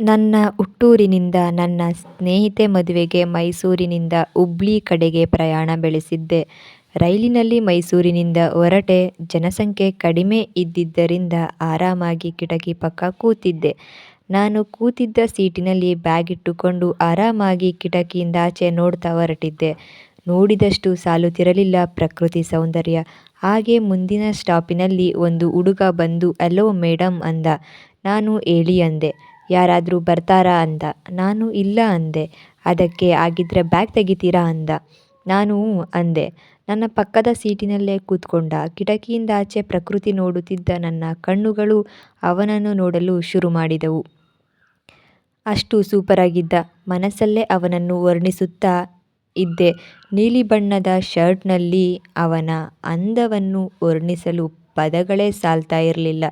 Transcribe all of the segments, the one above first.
ನನ್ನ ಹುಟ್ಟೂರಿನಿಂದ, ನನ್ನ ಸ್ನೇಹಿತೆ ಮದುವೆಗೆ ಮೈಸೂರಿನಿಂದ ಹುಬ್ಳಿ ಕಡೆಗೆ ಪ್ರಯಾಣ ಬೆಳೆಸಿದ್ದೆ. ರೈಲಿನಲ್ಲಿ ಮೈಸೂರಿನಿಂದ ಹೊರಟೆ. ಜನಸಂಖ್ಯೆ ಕಡಿಮೆ ಇದ್ದಿದ್ದರಿಂದ ಆರಾಮಾಗಿ ಕಿಟಕಿ ಪಕ್ಕ ಕೂತಿದ್ದೆ. ನಾನು ಕೂತಿದ್ದ ಸೀಟಿನಲ್ಲಿ ಬ್ಯಾಗ್ ಇಟ್ಟುಕೊಂಡು ಆರಾಮಾಗಿ ಕಿಟಕಿಯಿಂದಾಚೆ ನೋಡ್ತಾ ಹೊರಟಿದ್ದೆ. ನೋಡಿದಷ್ಟು ಸಾಲುತ್ತಿರಲಿಲ್ಲ ಪ್ರಕೃತಿ ಸೌಂದರ್ಯ. ಹಾಗೆ ಮುಂದಿನ ಸ್ಟಾಪಿನಲ್ಲಿ ಒಂದು ಹುಡುಗ ಬಂದು, ಹಲೋ ಮೇಡಮ್ ಅಂದ. ನಾನು ಹೇಳಿ ಅಂದೆ. ಯಾರಾದ್ರೂ ಬರ್ತಾರಾ ಅಂದ. ನಾನು ಇಲ್ಲ ಅಂದೆ. ಅದಕ್ಕೆ ಆಗಿದ್ದರೆ ಬ್ಯಾಗ್ ತೆಗಿತೀರಾ ಅಂದ. ನಾನು ಅಂದೆ. ನನ್ನ ಪಕ್ಕದ ಸೀಟಿನಲ್ಲೇ ಕೂತ್ಕೊಂಡ. ಕಿಟಕಿಯಿಂದಾಚೆ ಪ್ರಕೃತಿ ನೋಡುತ್ತಿದ್ದ ನನ್ನ ಕಣ್ಣುಗಳು ಅವನನ್ನು ನೋಡಲು ಶುರು ಮಾಡಿದವು. ಅಷ್ಟು ಸೂಪರಾಗಿದ್ದ. ಮನಸ್ಸಲ್ಲೇ ಅವನನ್ನು ವರ್ಣಿಸುತ್ತಾ ಇದ್ದೆ. ನೀಲಿ ಬಣ್ಣದ ಶರ್ಟ್ನಲ್ಲಿ ಅವನ ಅಂದವನ್ನು ವರ್ಣಿಸಲು ಪದಗಳೇ ಸಾಲ್ತಾ ಇರ್ಲಿಲ್ಲ.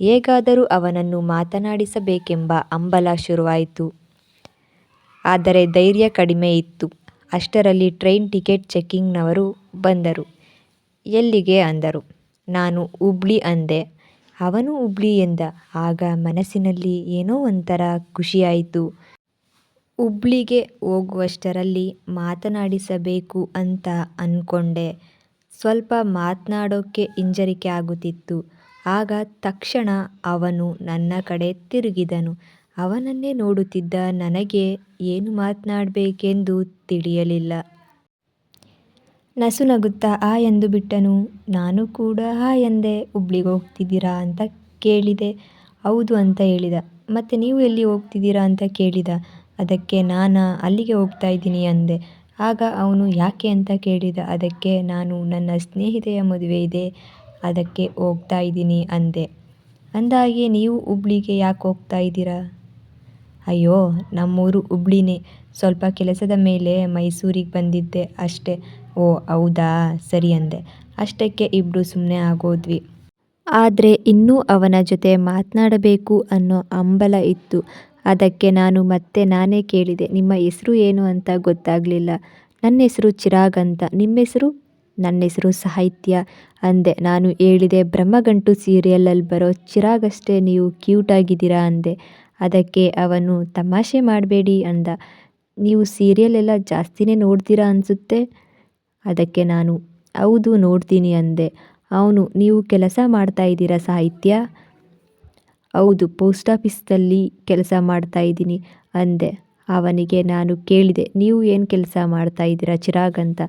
ಹೇಗಾದರೂ ಅವನನ್ನು ಮಾತನಾಡಿಸಬೇಕೆಂಬ ಹಂಬಲ ಶುರುವಾಯಿತು ಆದರೆ ಧೈರ್ಯ ಕಡಿಮೆ ಇತ್ತು. ಅಷ್ಟರಲ್ಲಿ ಟ್ರೈನ್ ಟಿಕೆಟ್ ಚೆಕ್ಕಿಂಗ್ನವರು ಬಂದರು. ಎಲ್ಲಿಗೆ ಅಂದರು. ನಾನು ಹುಬ್ಳಿ ಅಂದೆ. ಅವನು ಹುಬ್ಳಿ ಎಂದ. ಆಗ ಮನಸ್ಸಿನಲ್ಲಿ ಏನೋ ಒಂಥರ ಖುಷಿಯಾಯಿತು ಹುಬ್ಳಿಗೆ ಹೋಗುವಷ್ಟರಲ್ಲಿ ಮಾತನಾಡಿಸಬೇಕು ಅಂತ ಅನ್ಕೊಂಡೆ. ಸ್ವಲ್ಪ ಮಾತನಾಡೋಕ್ಕೆ ಹಿಂಜರಿಕೆ ಆಗುತ್ತಿತ್ತು. ಆಗ ತಕ್ಷಣ ಅವನು ನನ್ನ ಕಡೆ ತಿರುಗಿದನು. ಅವನನ್ನೇ ನೋಡುತ್ತಿದ್ದ ನನಗೆ ಏನು ಮಾತನಾಡಬೇಕೆಂದು ತಿಳಿಯಲಿಲ್ಲ. ನಸುನಗುತ್ತಾ ಎಂದು ಬಿಟ್ಟನು ನಾನು ಕೂಡ ಆ ಎಂದೆ ಹುಬ್ಳಿಗೆ ಹೋಗ್ತಿದ್ದೀರಾ ಅಂತ ಕೇಳಿದೆ. ಹೌದು ಅಂತ ಹೇಳಿದ. ಮತ್ತೆ ನೀವು ಎಲ್ಲಿ ಹೋಗ್ತಿದ್ದೀರಾ ಅಂತ ಕೇಳಿದ. ಅದಕ್ಕೆ ನಾನು ಅಲ್ಲಿಗೆ ಹೋಗ್ತಾ ಇದ್ದೀನಿ ಅಂದೆ. ಆಗ ಅವನು, ಯಾಕೆ ಅಂತ ಕೇಳಿದ. ಅದಕ್ಕೆ ನಾನು ನನ್ನ ಸ್ನೇಹಿತೆಯ ಮದುವೆ ಇದೆ. ಅದಕ್ಕೆ ಹೋಗ್ತಾ ಇದ್ದೀನಿ ಅಂದೆ. ಅಂದಾಗೆ ನೀವು ಹುಬ್ಳಿಗೆ ಯಾಕೆ ಹೋಗ್ತಾ ಇದ್ದೀರಾ. ಅಯ್ಯೋ, ನಮ್ಮೂರು ಹುಬ್ಳಿನೇ. ಸ್ವಲ್ಪ ಕೆಲಸದ ಮೇಲೆ ಮೈಸೂರಿಗೆ ಬಂದಿದ್ದೆ ಅಷ್ಟೇ. ಓ, ಹೌದಾ ಸರಿ ಅಂದೆ. ಅಷ್ಟಕ್ಕೆ ಇಬ್ಬರು ಸುಮ್ಮನೆ ಆಗೋದ್ವಿ. ಆದರೆ ಇನ್ನೂ ಅವನ ಜೊತೆ ಮಾತನಾಡಬೇಕು ಅನ್ನೋ ಹಂಬಲ ಇತ್ತು. ಅದಕ್ಕೆ ನಾನು ಮತ್ತೆ ನಾನೇ ಕೇಳಿದೆ. ನಿಮ್ಮ ಹೆಸರು ಏನು ಅಂತ ಗೊತ್ತಾಗಲಿಲ್ಲ ನನ್ನ ಹೆಸರು ಚಿರಾಗ್ ಅಂತ. ನಿಮ್ಮೆಸ್ರು. ಹೆಸರು ಸಾಹಿತ್ಯ ಅಂದೆ. ನಾನು ಹೇಳಿದೆ, ಬ್ರಹ್ಮಗಂಟು ಸೀರಿಯಲಲ್ಲಿ ಬರೋ ಚಿರಾಗ್ ಅಷ್ಟೇ ನೀವು ಕ್ಯೂಟ್ ಆಗಿದ್ದೀರಾ ಅಂದೆ. ಅದಕ್ಕೆ ಅವನು, ತಮಾಷೆ ಮಾಡಬೇಡಿ ಅಂದ. ನೀವು ಸೀರಿಯಲ್ ಎಲ್ಲ ಜಾಸ್ತಿನೇ ನೋಡ್ತೀರಾ ಅನಿಸುತ್ತೆ ಅದಕ್ಕೆ ನಾನು, ಹೌದು, ನೋಡ್ತೀನಿ ಅಂದೆ. ಅವನು, ನೀವು ಕೆಲಸ ಮಾಡ್ತಾ ಇದ್ದೀರಾ ಸಾಹಿತ್ಯ. ಹೌದು, ಪೋಸ್ಟ್ ಆಫೀಸ್ದಲ್ಲಿ ಕೆಲಸ ಮಾಡ್ತಾ ಇದ್ದೀನಿ ಅಂದೆ. ಅವನಿಗೆ ನಾನು ಕೇಳಿದೆ, ನೀವು ಏನು ಕೆಲಸ ಮಾಡ್ತಾ ಇದ್ದೀರಾ ಚಿರಾಗ್ ಅಂತ.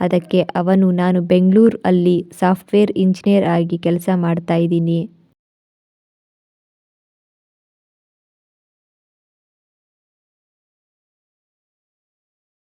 ಅದಕ್ಕೆ ಅವನು ನಾನು ಬೆಂಗ್ಳೂರ್ ಅಲ್ಲಿ ಸಾಫ್ಟ್ವೇರ್ ಇಂಜಿನಿಯರ್ ಆಗಿ ಕೆಲಸ ಮಾಡ್ತಾ ಇದ್ದೀನಿ.